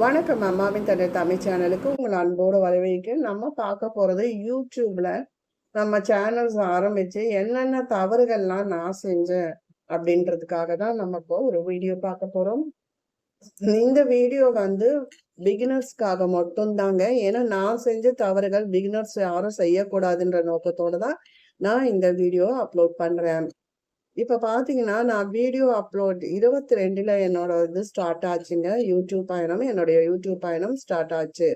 வணக்கம் அம்மாவின் தந்தை தமிழ் சேனலுக்கு உங்கள் அன்போடு வரவேற்க நம்ம பார்க்க போகிறது யூடியூப்ல நம்ம சேனல்ஸ் ஆரம்பிச்சு என்னென்ன தவறுகள்லாம் நான் செஞ்சேன் அப்படின்றதுக்காக தான் நம்ம இப்போ ஒரு வீடியோ பார்க்க போறோம். இந்த வீடியோ வந்து பிகினர்ஸ்க்காக மட்டும்தாங்க. ஏன்னா நான் செஞ்ச தவறுகள் பிகினர்ஸ் யாரும் செய்யக்கூடாதுன்ற நோக்கத்தோடு தான் நான் இந்த வீடியோ அப்லோட் பண்ணுறேன் இப்ப பாத்தீங்கன்னா நான் வீடியோ அப்லோட் இருபத்தி ரெண்டுல என்னோட இது ஸ்டார்ட் ஆச்சுங்க. யூடியூப் பயணம் என்னுடைய யூடியூப் பயணம் ஸ்டார்ட் ஆச்சு.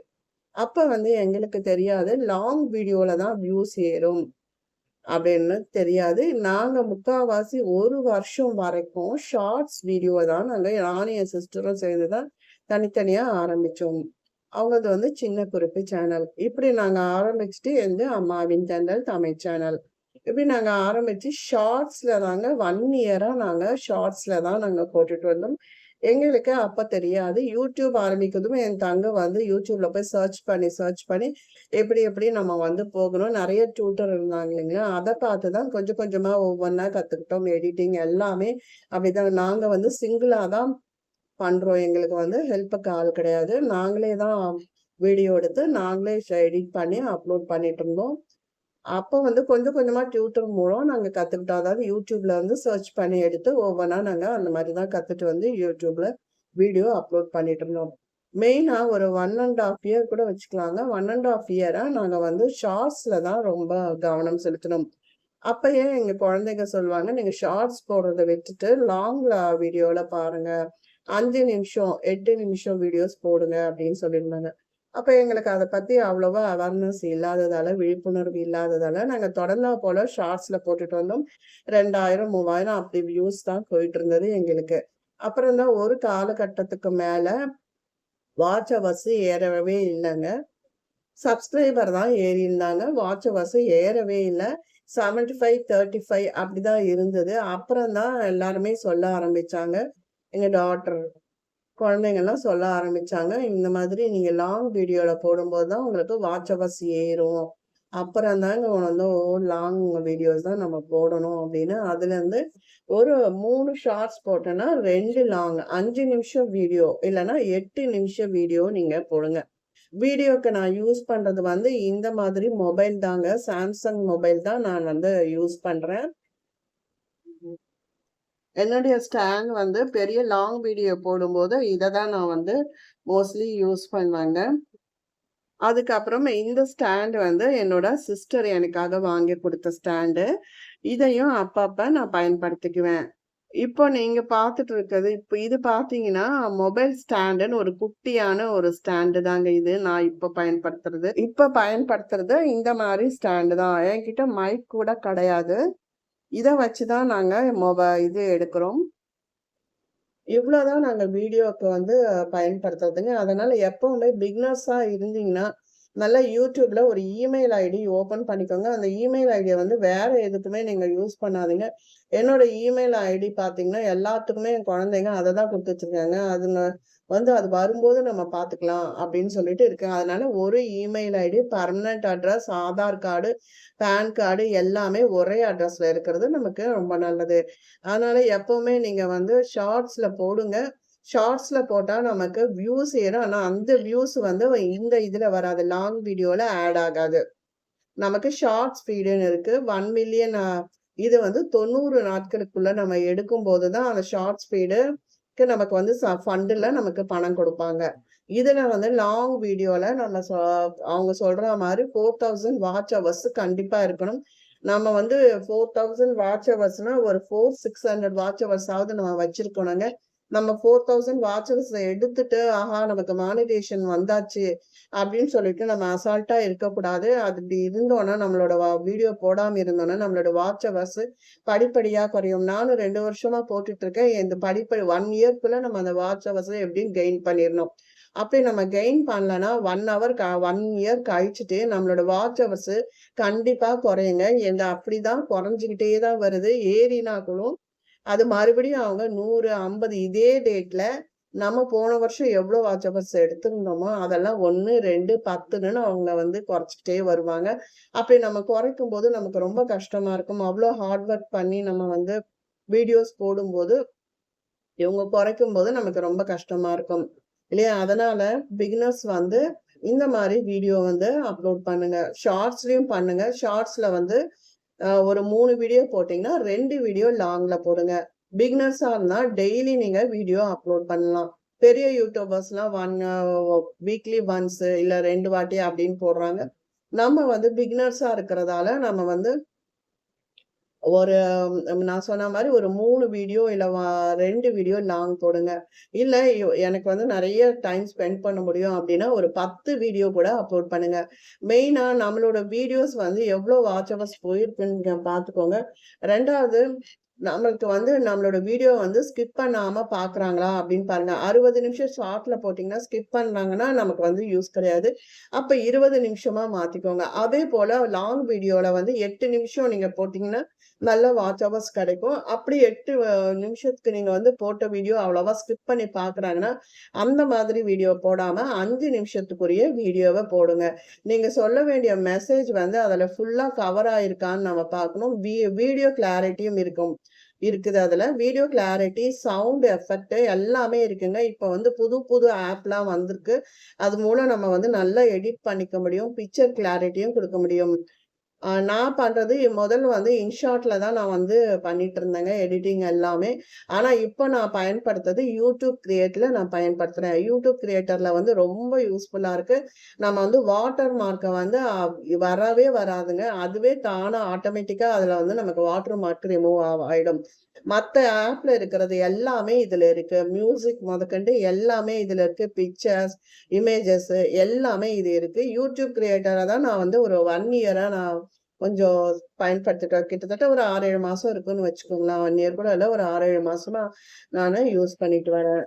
அப்ப வந்து எங்களுக்கு தெரியாது லாங் வீடியோல தான் வியூஸ் ஏறும் அப்படின்னு தெரியாது. நாங்க முக்காவாசி ஒரு வருஷம் வரைக்கும் ஷார்ட்ஸ் வீடியோ தான் நாங்க நானும் என் சிஸ்டரும் சேர்ந்து தான் தனித்தனியா ஆரம்பிச்சோம். அவங்களது வந்து சின்ன குறிப்பு சேனல் இப்படி நாங்க ஆரம்பிச்சுட்டு எந்த அம்மாவின் தென்றல் தமிழ் சேனல் இப்படி நாங்கள் ஆரம்பித்து ஷார்ட்ஸில் தாங்க ஒன் இயராக நாங்கள் ஷார்ட்ஸில் தான் நாங்கள் போட்டுட்டு வந்தோம். எங்களுக்கு அப்போ தெரியாது. யூடியூப் ஆரம்பிக்கிறதும் என் தங்க வந்து யூடியூப்ல போய் சர்ச் பண்ணி சர்ச் பண்ணி எப்படி எப்படி நம்ம வந்து போகணும். நிறைய டியூட்டர் இருந்தாங்க இல்லைங்களா? அதை பார்த்து தான் கொஞ்சம் கொஞ்சமாக ஒவ்வொன்றா கற்றுக்கிட்டோம் எடிட்டிங் எல்லாமே அப்படிதான். நாங்கள் வந்து சிங்கிளாக தான் பண்ணுறோம் எங்களுக்கு வந்து ஹெல்ப்புக்கு ஆள் கிடையாது. நாங்களே தான் வீடியோ எடுத்து நாங்களே எடிட் பண்ணி அப்லோட் பண்ணிட்டு இருந்தோம். அப்போ வந்து கொஞ்சம் கொஞ்சமாக டியூட்டர் மூலம் நாங்கள் கற்றுக்கிட்டோம் அதாவது யூடியூப்பில் வந்து சர்ச் பண்ணி எடுத்து ஒவ்வொன்றா நாங்கள் அந்த மாதிரி தான் கற்றுட்டு வந்து யூடியூப்பில் வீடியோ அப்லோட் பண்ணிட்டு இருந்தோம். மெயினாக ஒரு ஒன் அண்ட் ஆஃப் இயர் கூட வச்சுக்கலாங்க. ஒன் அண்ட் ஆஃப் இயராக நாங்கள் வந்து ஷார்ட்ஸில் தான் ரொம்ப கவனம் செலுத்தணும் அப்பயே எங்கள் குழந்தைங்க சொல்லுவாங்க நீங்கள் ஷார்ட்ஸ் போடுறத விட்டுட்டு லாங்கில் வீடியோவில் பாருங்கள் அஞ்சு நிமிஷம் எட்டு நிமிஷம் வீடியோஸ் போடுங்க அப்படின்னு சொல்லியிருந்தாங்க. அப்ப எங்களுக்கு அதை பத்தி அவ்வளவா அவேர்னஸ் இல்லாததால விழிப்புணர்வு இல்லாததால நாங்க தொடர்ந்தா போல ஷார்ட்ஸ்ல போட்டுட்டு வந்தோம். ரெண்டாயிரம் மூவாயிரம் அப்படி வியூஸ் தான் போயிட்டு இருந்தது எங்களுக்கு. அப்புறம் தான் ஒரு காலகட்டத்துக்கு மேல வாட்ச் அவர்ஸ் ஏறவே இல்லைங்க. சப்ஸ்கிரைபர் தான் ஏறி இருந்தாங்க. வாட்ச் அவர்ஸ் ஏறவே இல்லை. செவன்டி ஃபைவ் தேர்ட்டி ஃபைவ் அப்படிதான் இருந்தது. அப்புறம் தான் எல்லாருமே சொல்ல ஆரம்பிச்சாங்க. எங்க டாக்டர் குழந்தைங்கள்லாம் சொல்ல ஆரம்பிச்சாங்க. இந்த மாதிரி நீங்க லாங் வீடியோல போடும்போது தான் உங்களுக்கு வாட்ச் அவர்ஸ் ஏறும். அப்புறம் தாங்க வந்து லாங் வீடியோஸ் தான் நம்ம போடணும் அப்படின்னு. அதுல இருந்து ஒரு மூணு ஷார்ட்ஸ் போட்டோன்னா ரெண்டு லாங் அஞ்சு நிமிஷம் வீடியோ இல்லைன்னா எட்டு நிமிஷம் வீடியோ நீங்க போடுங்க. வீடியோக்கு நான் யூஸ் பண்றது வந்து இந்த மாதிரி மொபைல் தாங்க. சாம்சங் மொபைல் தான் நான் வந்து யூஸ் பண்றேன். என்னுடைய ஸ்டாண்ட் வந்து பெரிய லாங் வீடியோ போடும்போது இதை தான் நான் வந்து மோஸ்ட்லி யூஸ் பண்ணுவேங்க. அதுக்கப்புறம் இந்த ஸ்டாண்டு வந்து என்னோட சிஸ்டர் எனக்காக வாங்கி கொடுத்த ஸ்டாண்டு இதையும் அப்பப்ப நான் பயன்படுத்திக்குவேன். இப்போ நீங்க பார்த்துட்டு இருக்கிறது இப்போ இது பார்த்தீங்கன்னா மொபைல் ஸ்டாண்டுன்னு ஒரு குட்டியான ஒரு ஸ்டாண்டு தாங்க இது. நான் இப்போ பயன்படுத்துறது. இப்போ பயன்படுத்துறது இந்த மாதிரி ஸ்டாண்டு தான். என்கிட்ட மைக் கூட கிடையாது. இதை வச்சு தான் நாங்கள் மொப இது எடுக்கிறோம். இவ்வளோதான் நாங்கள் வீடியோவுக்கு வந்து பயன்படுத்துறதுங்க. அதனால் எப்போவுமே பிக்னர்ஸாக இருந்தீங்கன்னா நல்லா யூடியூப்பில் ஒரு இமெயில் ஐடி ஓப்பன் பண்ணிக்கோங்க. அந்த இமெயில் ஐடியை வந்து வேறு எதுக்குமே நீங்கள் யூஸ் பண்ணாதீங்க. என்னோட இமெயில் ஐடி பார்த்தீங்கன்னா எல்லாத்துக்குமே என் குழந்தைங்க அதை தான் கொடுத்து வச்சிருக்காங்க அதுங்க வந்து அது வரும்போது நம்ம பார்த்துக்கலாம் அப்படின்னு சொல்லிட்டு இருக்கேன் அதனால ஒரு email ID permanent address Aadhaar card PAN card எல்லாமே ஒரே அட்ரஸ்ல இருக்கிறது நமக்கு ரொம்ப நல்லது. அதனால எப்பவுமே நீங்க வந்து ஷார்ட்ஸ்ல போடுங்க. ஷார்ட்ஸ்ல போட்டா நமக்கு வியூஸ் ஏறும். ஆனா அந்த வியூஸ் வந்து இந்த இதுல வராது. லாங் வீடியோல ஆட் ஆகாது. நமக்கு ஷார்ட் ஸ்பீடுன்னு இருக்கு. ஒன் மில்லியன் இது வந்து தொண்ணூறு நாட்களுக்குள்ள நம்ம எடுக்கும் போதுதான் அந்த ஷார்ட் ஸ்பீடு நமக்கு வந்து ஃபண்டில் நமக்கு பணம் கொடுப்பாங்க. இதுல வந்து லாங் வீடியோல நம்ம அவங்க சொல்ற மாதிரி ஃபோர் தௌசண்ட் வாட்ச் ஹவர்ஸ் கண்டிப்பா இருக்கணும். நம்ம வந்து ஃபோர் தௌசண்ட் வாட்ச் ஹவர்ஸ்னா ஒரு ஃபோர் சிக்ஸ் ஹண்ட்ரட் வாட்ச் ஹவர்ஸாவது நம்ம வச்சிருக்கணுங்க. நம்ம ஃபோர் தௌசண்ட் வாட்சர்ஸ் எடுத்துட்டு ஆஹா நமக்கு மானிடேஷன் வந்தாச்சு அப்படின்னு சொல்லிட்டு நம்ம அசால்ட்டா இருக்கக்கூடாது. அது இப்படி இருந்தோம்னா நம்மளோட வீடியோ போடாம இருந்தோம்னா நம்மளோட வாட்ச் அவர்ஸ் படிப்படியா குறையும். நானும் ரெண்டு வருஷமா போட்டுட்டு இருக்கேன் இந்த படிப்படி ஒன் இயர்க்குள்ள நம்ம அந்த வாட்ச் அவர்ஸ் எப்படியும் கெயின் பண்ணிடணும். அப்படி நம்ம கெயின் பண்ணலன்னா ஒன் ஹவர் ஒன் இயர் கழிச்சுட்டு நம்மளோட வாட்ச் அவர்ஸ் கண்டிப்பா குறையுங்க. எந்த அப்படிதான் குறைஞ்சிக்கிட்டே தான் வருது. ஏறினா கூட அது மறுபடியும் அவங்க நூறு ஐம்பது இதே டேட்ல நம்ம போன வருஷம் எவ்வளோ வாட்ச் அவர்ஸ் அதெல்லாம் ஒன்று ரெண்டு பத்துன்னு அவங்க வந்து குறைச்சிக்கிட்டே வருவாங்க. அப்படி நம்ம குறைக்கும் போது நமக்கு ரொம்ப கஷ்டமா இருக்கும். அவ்வளோ ஹார்ட் ஒர்க் பண்ணி நம்ம வந்து வீடியோஸ் போடும்போது இவங்க குறைக்கும் போது நமக்கு ரொம்ப கஷ்டமா இருக்கும். இல்லையா? அதனால பிகினர்ஸ் வந்து இந்த மாதிரி வீடியோ வந்து அப்லோட் பண்ணுங்க. ஷார்ட்ஸ்லயும் பண்ணுங்க. ஷார்ட்ஸ்ல வந்து ஒரு மூணு வீடியோ போட்டீங்கன்னா ரெண்டு வீடியோ லாங்ல போடுங்க. பிகினர்ஸாக இருந்தா டெய்லி நீங்க வீடியோ அப்லோட் பண்ணலாம். பெரிய யூடியூபர்ஸ்லாம் ஒன் வீக்லி ஒன்ஸ் இல்ல ரெண்டு வாட்டி அப்படின்னு போடுறாங்க. நம்ம வந்து பிகினர்ஸாக இருக்கிறதால நம்ம வந்து ஒரு நான் சொன்ன மாதிரி ஒரு மூணு வீடியோ இல்லை வா- ரெண்டு வீடியோ லாங் போடுங்க. இல்லை எனக்கு வந்து நிறைய டைம் ஸ்பெண்ட் பண்ண முடியும் அப்படின்னா ஒரு பத்து வீடியோ கூட அப்லோட் பண்ணுங்க. மெயினாக நம்மளோட வீடியோஸ் வந்து எவ்வளோ வாட்ச் ஹவர்ஸ் போயிருக்குன்னு பார்த்துக்கோங்க ரெண்டாவது நம்மளுக்கு வந்து நம்மளோட வீடியோ வந்து ஸ்கிப் பண்ணாமல் பார்க்குறாங்களா அப்படின்னு பாருங்கள் அறுபது நிமிஷம் ஷார்ட்டில் போட்டிங்கன்னா ஸ்கிப் பண்ணாங்கன்னா நமக்கு வந்து யூஸ் கிடையாது. அப்போ இருபது நிமிஷமாக மாற்றிக்கோங்க அதே போல் லாங் வீடியோவில் வந்து எட்டு நிமிஷம் நீங்கள் போட்டிங்கன்னா நல்ல வாட்ச் ஹவர்ஸ் கிடைக்கும். அப்படி எட்டு நிமிஷத்துக்கு நீங்க வந்து போட்ட வீடியோ அவ்வளவா ஸ்கிப் பண்ணி பாக்குறாங்கன்னா அந்த மாதிரி வீடியோ போடாம அஞ்சு நிமிஷத்துக்குரிய வீடியோவை போடுங்க. நீங்க சொல்ல வேண்டிய மெசேஜ் வந்து அதுல ஃபுல்லா கவர் ஆயிருக்கான்னு நம்ம பார்க்கணும். வீடியோ கிளாரிட்டியும் இருக்கும். இருக்குது அதுல. வீடியோ கிளாரிட்டி சவுண்ட் எஃபெக்ட் எல்லாமே இருக்குங்க. இப்போ வந்து புது புது ஆப்லாம் வந்திருக்கு. அது மூலம் நம்ம வந்து நல்லா எடிட் பண்ணிக்க முடியும். பிக்சர் கிளாரிட்டியும் கொடுக்க முடியும். நான் பண்ணுறது முதல்ல வந்து இன்ஷாட்டில் தான் நான் வந்து பண்ணிட்டு இருந்தேங்க எடிட்டிங் எல்லாமே. ஆனால் இப்போ நான் பயன்படுத்துறது யூடியூப் கிரியேட்டில் நான் பயன்படுத்துகிறேன் யூடியூப் கிரியேட்டரில் வந்து ரொம்ப யூஸ்ஃபுல்லாக இருக்குது நம்ம வந்து வாட்டர் மார்க்கை வந்து வரவே வராதுங்க. அதுவே தானாக ஆட்டோமேட்டிக்காக அதில் வந்து நமக்கு வாட்டர் மார்க் ரிமூவ் ஆகிடும் மத்த ஆப்ல இருக்கிறது எல்லாமே இதுல இருக்கு. மியூசிக் முதற்கண்டு எல்லாமே இதுல இருக்கு. பிக்சர்ஸ் இமேஜஸ் எல்லாமே இது இருக்கு. யூடியூப் கிரியேட்டரை தான் நான் வந்து ஒரு ஒன் இயரா நான் கொஞ்சம் பயன்படுத்திட்டு கிட்டத்தட்ட ஒரு ஆறு ஏழு மாசம் இருக்குன்னு வச்சுக்கோங்களேன். ஒன் இயர் கூட இல்லை ஒரு ஆறு ஏழு மாசமா நான் யூஸ் பண்ணிட்டு வரேன்.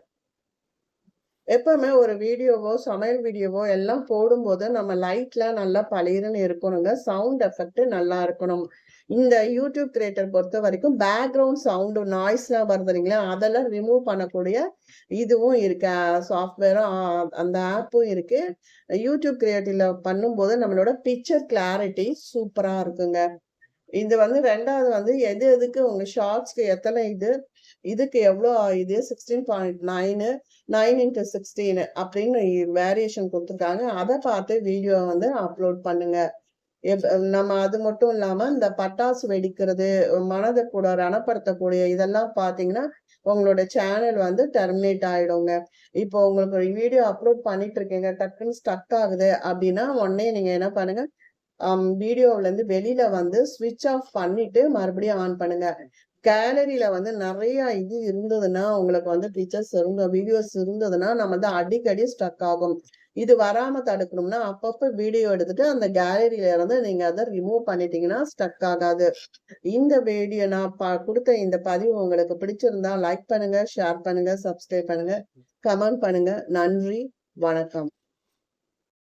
எப்பவுமே ஒரு வீடியோவோ சமையல் வீடியோவோ எல்லாம் போடும்போது நம்ம லைட்ல நல்லா பளிருன்னு இருக்கணுங்க. சவுண்ட் எஃபெக்ட் நல்லா இருக்கணும். இந்த யூடியூப் கிரியேட்டர் பொறுத்த வரைக்கும் பேக்ரவுண்ட் சவுண்டு நாய்ஸ்லாம் வருது இல்லைங்களா? அதெல்லாம் ரிமூவ் பண்ணக்கூடிய இதுவும் இருக்கு. சாஃப்ட்வேரும் அந்த ஆப்பும் இருக்கு. யூடியூப் கிரியேட்டிவ்ல பண்ணும்போது நம்மளோட பிக்சர் கிளாரிட்டி சூப்பரா இருக்குங்க. இது வந்து ரெண்டாவது வந்து எது எதுக்கு உங்க ஷார்ட்ஸ்க்கு எத்தனை இது இதுக்கு எவ்வளோ இது sixteen point nine nine into sixteen அப்படின்னு வேரியேஷன் கொடுத்துருக்காங்க. அதை பார்த்து வீடியோ வந்து அப்லோட் பண்ணுங்க. எப்- நம்ம அது மட்டும் இல்லாம இந்த பட்டாசு வெடிக்கிறது மனதை கூட ரணப்படுத்தக்கூடிய இதெல்லாம் பாத்தீங்கன்னா உங்களோட சேனல் வந்து டெர்மினேட் ஆயிடுங்க. இப்போ உங்களுக்கு ஒரு வீடியோ அப்லோட் பண்ணிட்டு இருக்கீங்க டக்குன்னு ஸ்டக் ஆகுது அப்படின்னா உடனே நீங்க என்ன பண்ணுங்க um, வீடியோல இருந்து வெளியில வந்து ஸ்விட்ச் ஆஃப் பண்ணிட்டு மறுபடியும் ஆன் பண்ணுங்க. கேலரியில வந்து நிறைய இது இருந்ததுன்னா உங்களுக்கு வந்து பிக்சர்ஸ் இருந்த வீடியோஸ் இருந்ததுன்னா நம்ம வந்து அடிக்கடி ஸ்டக் ஆகும். இது வராம தடுக்கணும்னா அப்பப்ப வீடியோ எடுத்துட்டு அந்த கேலரியில இருந்து நீங்க அதை ரிமூவ் பண்ணிட்டீங்கன்னா ஸ்டக் ஆகாது. இந்த வீடியோ நான் கொடுத்த இந்த பதிவு உங்களுக்கு பிடிச்சிருந்தா லைக் பண்ணுங்க ஷேர் பண்ணுங்க சப்ஸ்கிரைப் பண்ணுங்க கமெண்ட் பண்ணுங்க. நன்றி வணக்கம்.